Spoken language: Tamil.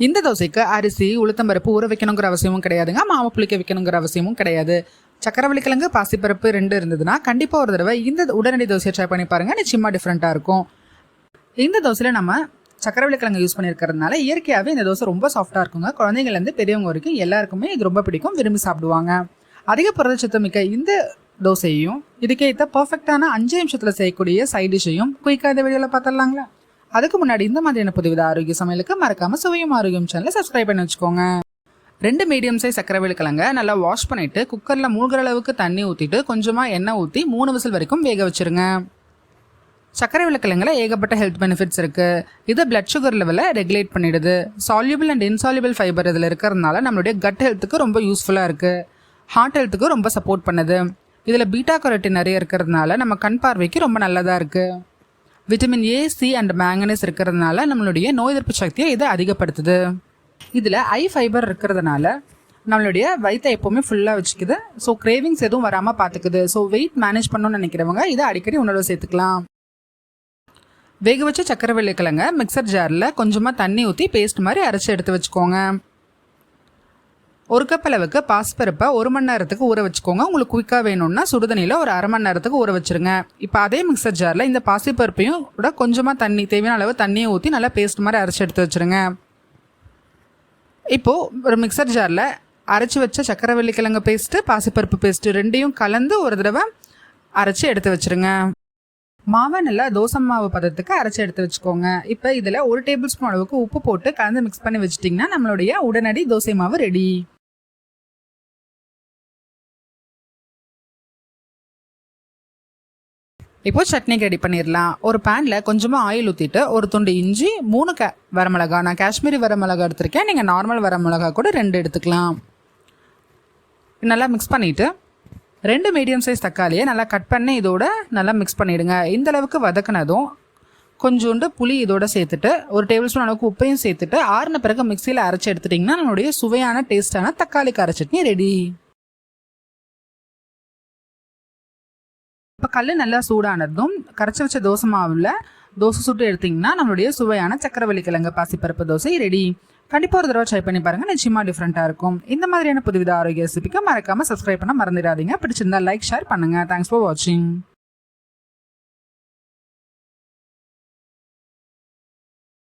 இந்த தோசைக்கு அரிசி உளுத்தம்பருப்பு ஊற வைக்கணுங்கிற அவசியமும் கிடையாதுங்க. மாவு புளிக்க வைக்கணுங்கிற அவசியமும் கிடையாது. சக்கரவள்ளிக்கிழங்கு பாசிப்பருப்பு ரெண்டு இருந்ததுன்னா கண்டிப்பாக ஒரு தடவை இந்த உடனடி தோசையை ட்ரை பண்ணி பாருங்கள் நிச்சயமாக டிஃப்ரெண்ட்டாக இருக்கும். இந்த தோசையில் நம்ம சக்கரவள்ளி கிழங்கு யூஸ் பண்ணியிருக்கிறதுனால இயற்கையாகவே இந்த தோசை ரொம்ப சாஃப்டாக இருக்குங்க. குழந்தைங்கள்லேருந்து பெரியவங்க வரைக்கும் எல்லாருக்குமே இது ரொம்ப பிடிக்கும். விரும்பி சாப்பிடுவாங்க. அதிக புரதச்சத்து மிக்க இந்த தோசையையும் இதுக்கேற்ற பர்ஃபெக்டான அஞ்சு நிமிஷத்தில் செய்யக்கூடிய சைட் டிஷ்ஷையும் குயிக்காக இந்த வீடியோவில் பார்த்துடலாங்களா அதுக்கு முன்னாடி இந்த மாதிரியான புதுவித ஆரோக்கிய சமையலுக்கு மறக்காம சுவையும் ஆரோக்கியம் சேனலை சப்ஸ்கிரைப் பண்ணி வச்சுக்கோங்க. ரெண்டு மீடியம் சைஸ் சக்கரை கிழங்க நல்லா வாஷ் பண்ணிட்டு குக்கரில் மூழ்கிற அளவுக்கு தண்ணி ஊற்றிட்டு கொஞ்சமாக எண்ணெய் ஊற்றி மூணு விசில் வரைக்கும் வேக வச்சிருங்க. சர்க்கரை விளக்கிழங்குல ஏகப்பட்ட ஹெல்த் பெனிஃபிட்ஸ் இருக்குது இது பிளட் சுகர் லெவலை ரெகுலேட் பண்ணிடுது. சால்யூபிள் அண்ட் இன்சால்யூபிள் ஃபைபர் இதில் இருக்கிறதுனால நம்மளுடைய கட் ஹெல்த்துக்கு ரொம்ப யூஸ்ஃபுல்லாக இருக்குது ஹார்ட் ஹெல்த்துக்கு ரொம்ப சப்போர்ட் பண்ணுது. இதில் பீட்டா கரோட்டின் நிறைய இருக்கிறதுனால நம்ம கண் பார்வைக்கு ரொம்ப நல்லதாக இருக்குது vitamin A C and manganese இருக்கிறதுனால நம்மளுடைய நோய் எதிர்ப்பு சக்தியை இது அதிகப்படுத்துது. இதில் ஐ ஃபைபர் இருக்கிறதுனால நம்மளுடைய வயிற்றை எப்போவுமே ஃபுல்லாக வச்சுக்குது. ஸோ கிரேவிங்ஸ் எதுவும் வராமல் பார்த்துக்குது. ஸோ வெயிட் மேனேஜ் பண்ணணும்னு நினைக்கிறவங்க இதை அடிக்கடி உணவு சேர்த்துக்கலாம். வேக வச்ச சக்கரை வெள்ளைக்கிழங்க மிக்சர் ஜாரில் கொஞ்சமாக தண்ணி ஊற்றி பேஸ்ட் மாதிரி அரைச்சி எடுத்து வச்சுக்கோங்க. ஒரு கப் அளவுக்கு பாஸ்பருப்பை ஒரு மணி நேரத்துக்கு ஊற வச்சுக்கோங்க. உங்களுக்கு குயிக்காக வேணும்னா சுடுதண்ணியில் ஒரு அரை மணி நேரத்துக்கு ஊற வச்சுருங்க. இப்போ அதே மிக்சர் ஜாரில் இந்த பாசிப்பருப்பையும் கூட கொஞ்சமாக தண்ணி தேவையான அளவு தண்ணியை ஊற்றி நல்லா பேஸ்ட் மாதிரி அரைச்சி எடுத்து வச்சுருங்க. இப்போது ஒரு மிக்சர் ஜாரில் அரைச்சி வச்ச சக்கரை வெள்ளிக்கிழங்கு பேஸ்ட்டு பாசிப்பருப்பு பேஸ்ட்டு ரெண்டையும் கலந்து ஒரு தடவை அரைச்சி எடுத்து வச்சுருங்க. மாவை நல்லா தோசை மாவு பதத்துக்கு அரைச்சி எடுத்து வச்சுக்கோங்க. இப்போ இதில் ஒரு டேபிள் ஸ்பூன் அளவுக்கு உப்பு போட்டு கலந்து மிக்ஸ் பண்ணி வச்சிட்டிங்கன்னா நம்மளுடைய உடனடி தோசை மாவு ரெடி இப்போ சட்னி ரெடி பண்ணிடலாம் ஒரு பேனில் கொஞ்சமாக ஆயில் ஊற்றிட்டு ஒரு துண்டு இஞ்சி மூணு க வரமிளகா. நான் காஷ்மீரி வரமிளகா எடுத்திருக்கேன். நீங்கள் நார்மல் வரமிளகா கூட ரெண்டு எடுத்துக்கலாம். நல்லா மிக்ஸ் பண்ணிவிட்டு ரெண்டு மீடியம் சைஸ் தக்காளியை நல்லா கட் பண்ணி இதோட நல்லா மிக்ஸ் பண்ணிவிடுங்க இந்த அளவுக்கு வதக்குனதும் கொஞ்சோண்டு புளி இதோட சேர்த்துட்டு ஒரு டேபிள் ஸ்பூன் அளவுக்கு உப்பையும் சேர்த்துட்டு ஆறுன பிறகு மிக்சியில் அரைச்சி எடுத்துட்டிங்கன்னா நம்மளுடைய சுவையான டேஸ்ட்டான தக்காளி கார சட்னி ரெடி இப்போ கல் நல்லா சூடானதும் கரைச்சி வச்ச தோசை மாவில் தோசை சுட்டு எடுத்திங்கன்னா நம்மளுடைய சுவையான சக்கரவள்ளி கிழங்கு பாசிப்பருப்பு தோசை ரெடி கண்டிப்பாக ஒரு தடவை ட்ரை பண்ணி பாருங்கள் நிச்சயமாக டிஃப்ரெண்ட்டாக இருக்கும். இந்த மாதிரியான புதுவித ஆரோக்கிய ரெசிபிக்கு மறக்காமல் சப்ஸ்கிரைப் பண்ண மறந்துடாதீங்க. பிடிச்சிருந்தா லைக் ஷேர் பண்ணுங்கள் தேங்க்ஸ் ஃபார் வாட்சிங்